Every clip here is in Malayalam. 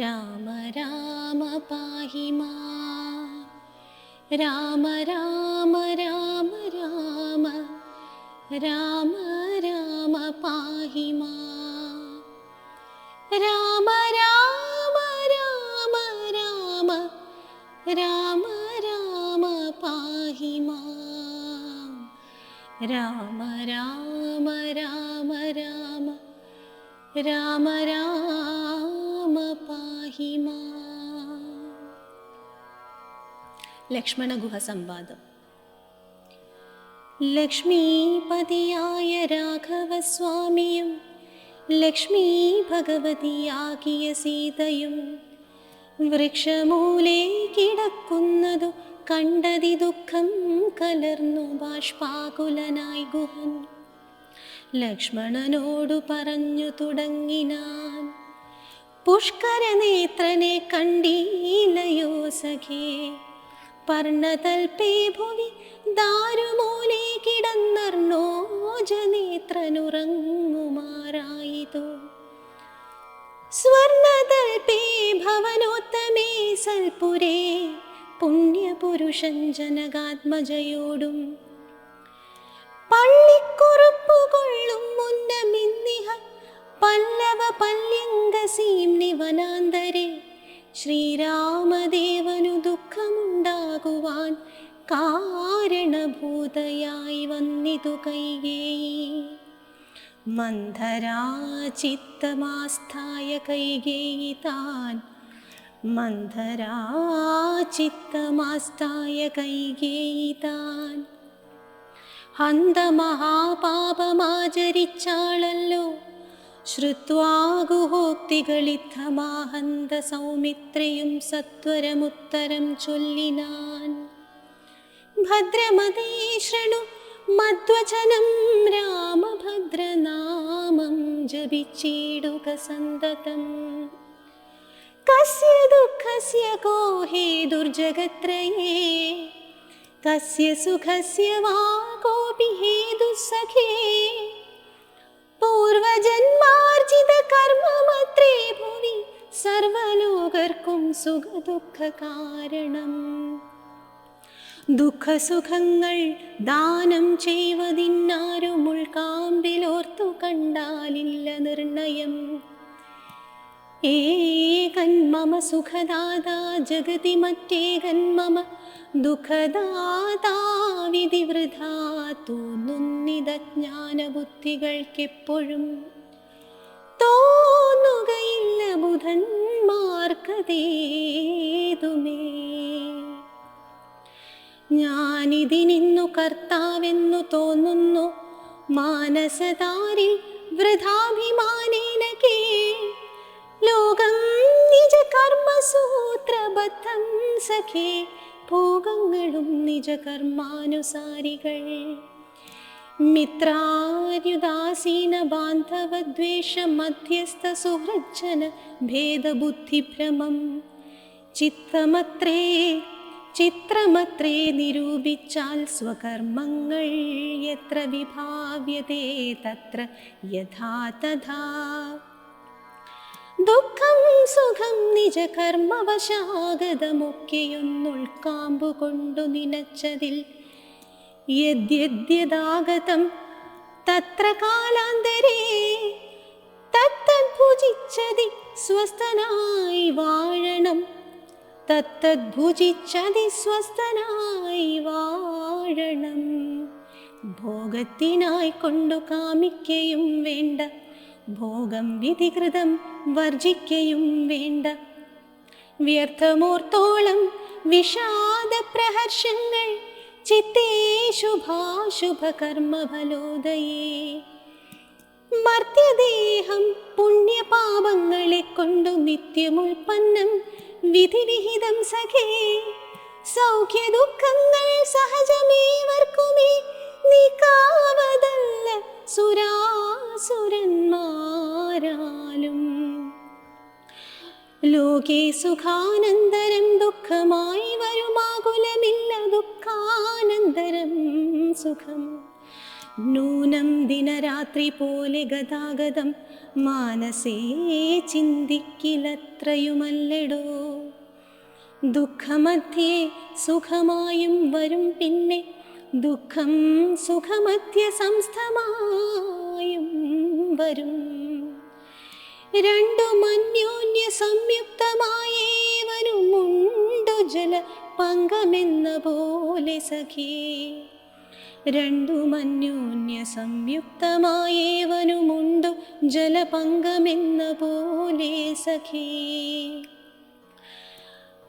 രാമ രാമ പാഹി മാ രാമ രാമ രാമ രാമ രാമ രാമ പാഹി രാമ രാമ രാമ രാമ രാമ രാമ പാഹി രാമ രാമ രാമ രാമ രാമ രാമ പാഹി ലക്ഷ്മണഗുഹ സംവാദം. ലക്ഷ്മീപതിയായ രാഘവസ്വാമിയും ലക്ഷ്മീ ഭഗവതിയാകിയ സീതയും വൃക്ഷമൂലേ കിടക്കുന്നതു കണ്ടതി ദുഃഖം കലർന്നു ബാഷ്പാകുലനായി ഗുഹൻ. ലക്ഷ്മണനോടു പറഞ്ഞു തുടങ്ങിനാൻ പുഷ്കരനേത്രനെ കണ്ടീലയോ സഖേ. പർണതൽപേ ഭുവി ദാരുമൂലേ കിടന്നർണോജനേത്രനുറങ്ങുമാറായിതു. സ്വർണതൽപേ ഭവനോത്തമേ സൽപുരേ. പുണ്യപുരുഷൻ ജനകാത്മജയോടും കാരണഭൂതയായി വന്നിതു കൈകേയി മന്ധരാചിത്തമാസ്ഥായ കൈകേയി താൻ. മന്ധരാചിത്തമാസ്ഥായ കൈകേയി താൻ. ഹന്തമഹാപാപമാചരിച്ചാളല്ലോ ശ്രുത്വാഗുഹോക്തികളിത്തമാഹന്ത സൗമിത്രയും സത്വരമുത്തരം ചൊല്ലിനാൻ. ഭദ്രമതേ ശൃണു മധ്വചനം രാമഭദ്രനാമം ജപിച്ചിടുക സന്തതം. കസ്യ ദുഃഖസ്യ കോ ഹേ ദുർജഗത്രയേ. കസ്യ സുഖസ്യ വാ കോപി ഹേതുസഖേ പൂർവജന്മാർജിത കർമ്മമത്രേ സർവലോകർക്കും സുഖദുഃഖ കാരണം. ദുഃഖസുഖങ്ങൾ ദാനം ചെയ്വതിന്നാരും ഉൾക്കാമ്പിലോർത്തു കണ്ടാലില്ല നിർണയം. ഏകൻ മമ സുഖദാതാ ജഗതി മറ്റേകൻ മമ ദുഃഖദാതാ വിധിവൃഥാ തോന്നുന്നിത ജ്ഞാനബുദ്ധികൾക്കെപ്പോഴും തോന്നുകയില്ല ബുധന്മാർക്കതേതുമേ ഞാനിതിനിന്നു കർത്താവെന്നു തോന്നുന്നു. മാനസതാരിൽ വൃഥാഭിമാനേന ലോകം നിജ കർമ്മസൂത്രബദ്ധം സഖേ. ഭോഗങ്ങളും നിജ കർമാനുസാരികൾ. മിത്രാര്യുദാസീന ബാന്ധവദ്വേഷ മധ്യസ്ഥ സുഹൃജ്ജന ഭേദബുദ്ധിഭ്രമം. ചിത്തമത്രേ ചിത്രമത്രേ നിരൂപിച്ചാൽ സ്വകർമ്മങ്ങൾ എത്ര വിഭാവ്യതേ തത്ര യഥാ തഥാ. ദുഃഖം സുഖം നിജ കർമ്മവശാഗതമൊക്കെയൊന്നുൾക്കാമ്പു കൊണ്ടു നിനച്ചതിൽ യദ്യദ്യതാഗതം തത്ര കാലാന്തരേ. തത്തദ്ഭുജിച്ചതി സ്വസ്ഥനായി വാഴണം തത്തദ്ഭുജിച്ചതി സ്വസ്ഥനായി വാഴണം. ഭോഗത്തിനായി കൊണ്ടു കാമിക്കയും വേണ്ട. ഭോഗം വിധികൃതം വർജിക്കയും വേണ്ട. വ്യർത്ഥമോർത്തോളം വിഷാദ പ്രഹർഷങ്ങൾ ചിത്തേ ശുഭാശുഭകർമ്മഫലോദയേ. മർത്യദേഹം പുണ്യപാപങ്ങളെ കൊണ്ടു നിത്യമുൽപ്പന്നം വിധിവിഹിതം സഖേ. സൗഖ്യ ദുഃഖങ്ങൾ സഹജമേവർക്കുമേ. നീക്കാവതല്ല സുരാസുരന്മാരാലും. ലോകേ സുഖാനന്തരം ദുഃഖമായി വരുമാകുലമില്ല ദുഃഖാനന്തരം സുഖം. നൂനം ദിനരാത്രി പോലെ ഗതാഗതം. മാനസേ ചിന്തിക്കിലത്രയുമല്ലടോ. ദുഃഖമധ്യേ സുഖമായും വരും പിന്നെ. ദുഃഖം സുഖമധ്യ സംസ്ഥമായും വരും. രണ്ടു അന്യോന്യ സംയുക്തമായേവനുമുണ്ടു ജല പങ്കമെന്ന പോലെ സഖേ. രണ്ടും അന്യോന്യ സംയുക്തമായേവനുമുണ്ടു ജലപങ്കമെന്ന പോലെ സഖീ.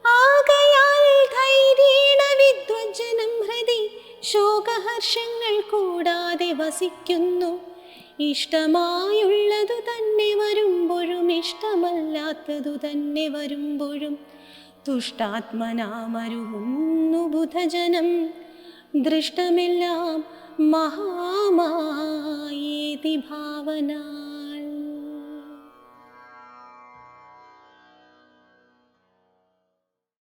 ആകയാൽ ധൈര്യേണ വിദ്വജ്ജനം ഹൃദി ശോകഹർഷങ്ങൾ കൂടാതെ വസിക്കുന്നു. ഇഷ്ടമായുള്ളതു തന്നെ വരുമ്പോഴും ഇഷ്ടമല്ലാത്തതു തന്നെ വരുമ്പോഴും. തുഷ്ടാത്മനാമരുന്നു ബുധജനം. ദൃഷ്ടമെല്ലാം മഹാമായേതി ഭാവന.